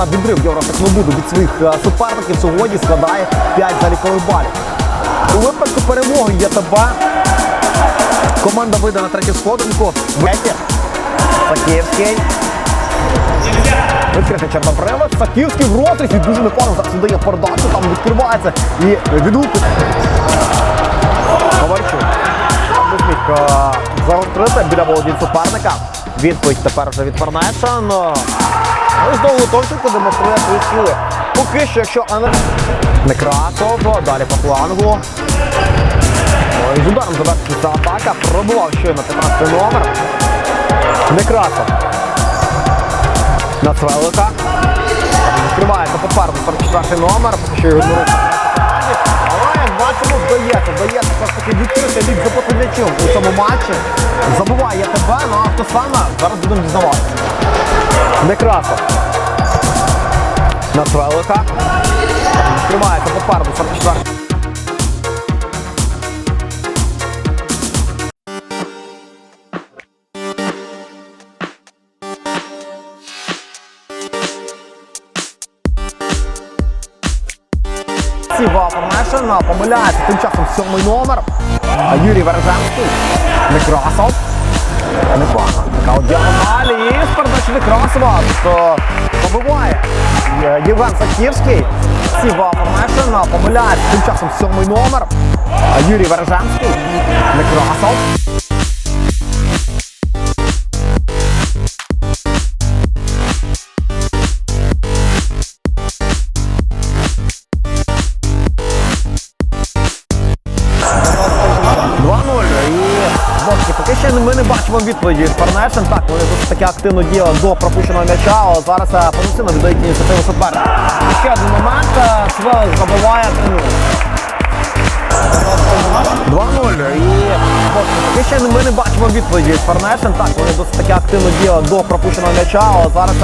Щоправда, відрив Євротехнобуду від своїх е, суперників сьогодні складає 5 залікових балів. У випадку перемоги ЄТБ команда вийде на третю сходинку. Третє. Саківський. Відкритий чорнобривець. Саківський в розрізі дуже непогано зараз видає передачу, там відкривається і відгукує. Ковальчук. Е, загострити біля володінь суперника. Відповідь тепер вже від Фернеша. І знову Томченко демонструє свої сили. Поки що, якщо Анер... Некрасов, далі по флангу. З ударом завершується атака. Пробував щойно 15 номер. Некрасов. На Цвелика. Відкривається попереду 44 номер, поки що його. Але бачимо, вдається, вдається ж таки відкрити лік за потилячим у цьому матчі. Забуває тебе, ну а хто саме, зараз будемо дізнаватися. Некрасов. На Цвелика. Відкривається попереду 44 Сіва Формешн помиляється тим часом сьомий номер. Юрій Вережанський. Некрасов. Непогано. Така от діагоналі і з передачі Некрасова. То побиває Євген Саківський. Сіва Формешн помиляється тим часом сьомий номер. Юрій Вереженський, Некрасов. Бачимо відповіді від Фарнешен. Так, вони досить таки активно діяли до пропущеного м'яча, але зараз позиційно віддають ініціативу суперника. Ще один момент. е, Свел забиває 3-0. 2-0. І ще ми не бачимо відповіді від Фарнешен. Так, вони досить таки активно діяли до пропущеного м'яча, але зараз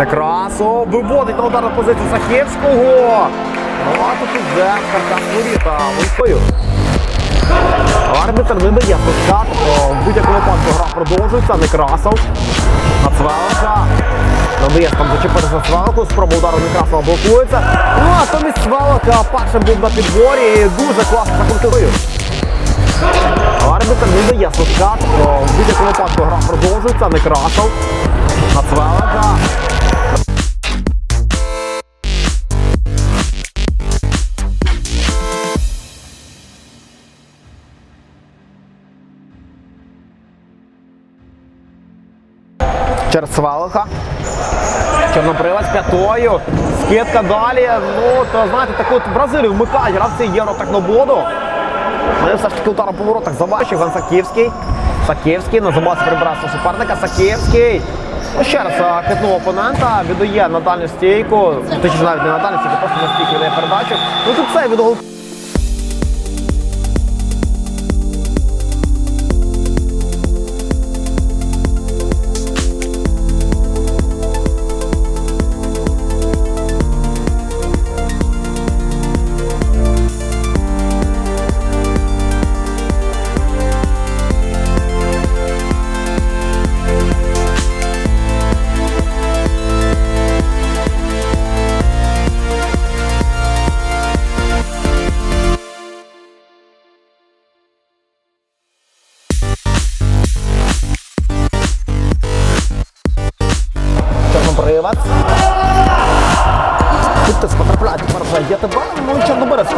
Некрасов виводить на ударну позицію Захєвського. Ну, а тут вже каркас воріта висою. Арбітр не дає пускати, в будь-якому випадку гра продовжується. Некрасов. На Цвелика. Надає там зачепити за Цвелику, спроба удару Некрасова блокується. Ну, а натомість Цвелика першим був на підборі і дуже класно закрутив. Арбітр не дає спускати, то в будь-якому випадку гра продовжується. На Цвелика. через Свелиха. Чорнобривець п'ятою. Скидка далі. Ну, то знаєте, таку Бразилію вмикають гравці євротехнободу. Вони все ж таки удар по воротах забачив Ган Саківський. Саківський на прибрався суперника. Саківський. Ну, ще раз хитнув опонента, віддає на дальню стійку. Точніше навіть не на дальню стійку, просто на стійку не передачу. Ну тут це від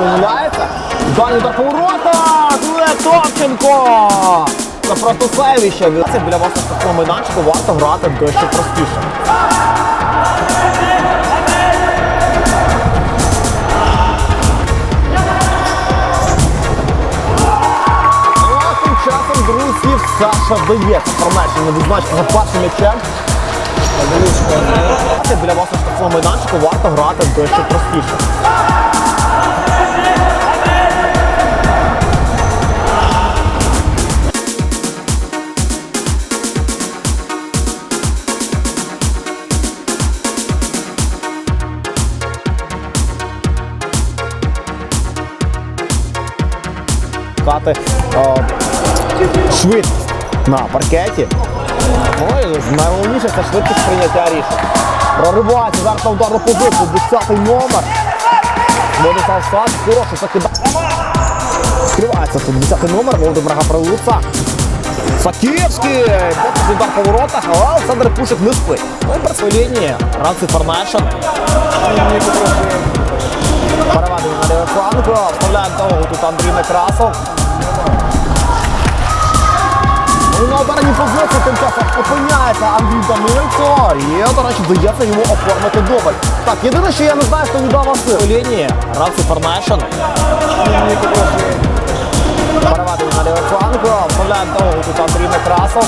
Помиляється. Далі удар по воротах! Ле Топченко! Це просто сейвіще. Це біля вас штрафному майданчику варто грати дещо простіше. Ну, друзі, Саша вдається формацію не відзначити за першим м'ячем. Біля вас штрафному майданчику варто грати дещо простіше. Сказати, е, швидкість на паркеті. Ну і найголовніше це швидкість прийняття рішень. Проривається зараз на ударну позицію, 10-й номер. Владислав Сад, хороший закидає. Скривається тут 10-й номер Володимира Гаприлуца. Саківський, потім удар по воротах, але Олександр Пушик не спить. Ну і при Ранці Фарнешин. Переведення на лівий фланг, вставляє довго тут Андрій Некрасов. На оборонній позиції тим часом опиняється Андрій Данилько. І, до речі, вдається йому оформити дубль. Так, єдине, що я не знаю, хто віддав Василь. Лінії Ранці Фарнешин. Переведення на лівий фланг, вставляє довго тут Андрій Некрасов.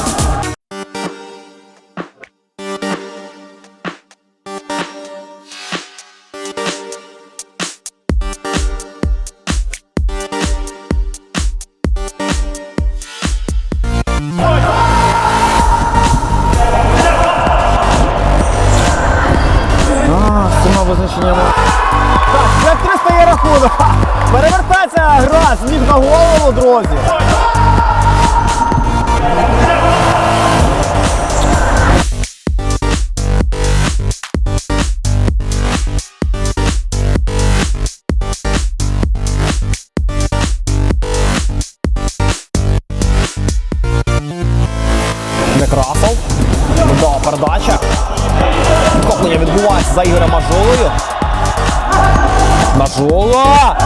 Мажула!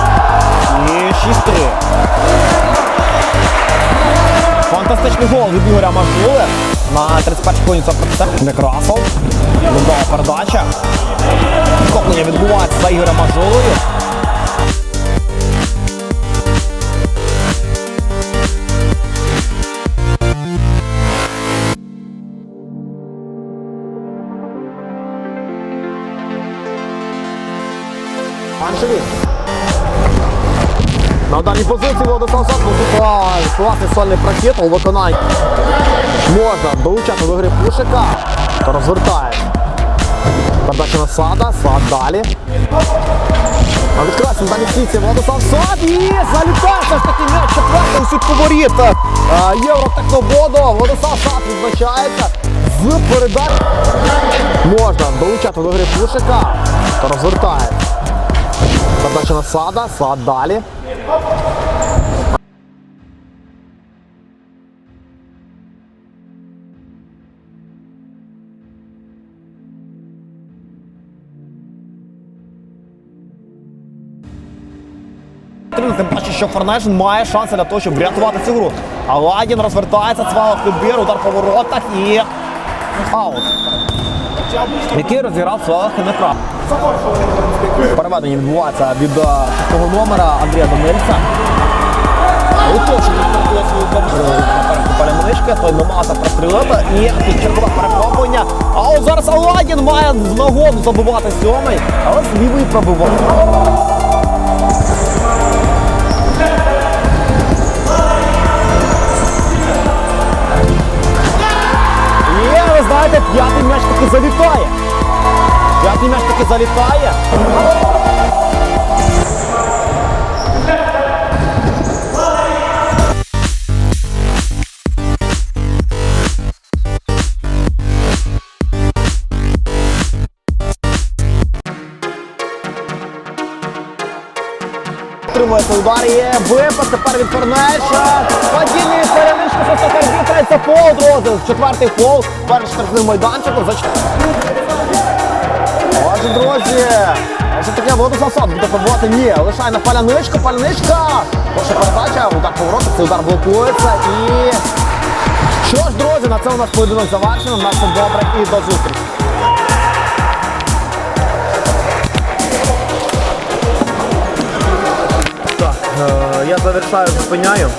І 6-3. Фантастичний гол від Ігоря Мажули. На 31-й хвилині це. Некрасов. Удова передача. Підкоплення відбувається за Ігорем Мажулою. Аншеві. На ударній позиції Владислав Сад тут класний сольний прокет у виконанні. Можна долучати до гри Пушика. Розвертає. Передача на Сада, Сад далі. А відкривається на даній стійці Владислав Сад і залітає ж таки м'яч четвертий у сітку. Е, Євро технободу. Владислав Сад відзначається з передач. Можна долучати до гри Пушика. Розвертає. Передача на Сада, Сад далі. Тим паче, що Форнешин має шанси для того, щоб врятувати цю гру. Аладін розвертається, Цвалов підбір, удар по воротах і аут. Який розіграв Цвалов Хенекра. Переведення відбувається від е, шостого номера Андрія команду наперед Паляменишки, той намагався прострілити і чергове перехоплення. А от зараз Аладін має з нагоду забивати сьомий, але з лівої пробиває. І ви знаєте, п'ятий м'яч таки залітає. П'ятий м'яч таки залітає. Отримується удар, є випад, тепер від Фернеша. Падіння Перемишка, Сосокар вітрається фол, друзі. Четвертий фол, перший штрафним майданчиком. За... Отже, друзі, що таке Владислав Сад буде пробувати? Ні, лишає на паляничку, паляничка. Перша передача, удар поворота, цей удар блокується і... Що ж, друзі, на це у нас поєдинок завершено. На все добре і до зустрічі. Так, е, я завершаю, зупиняю.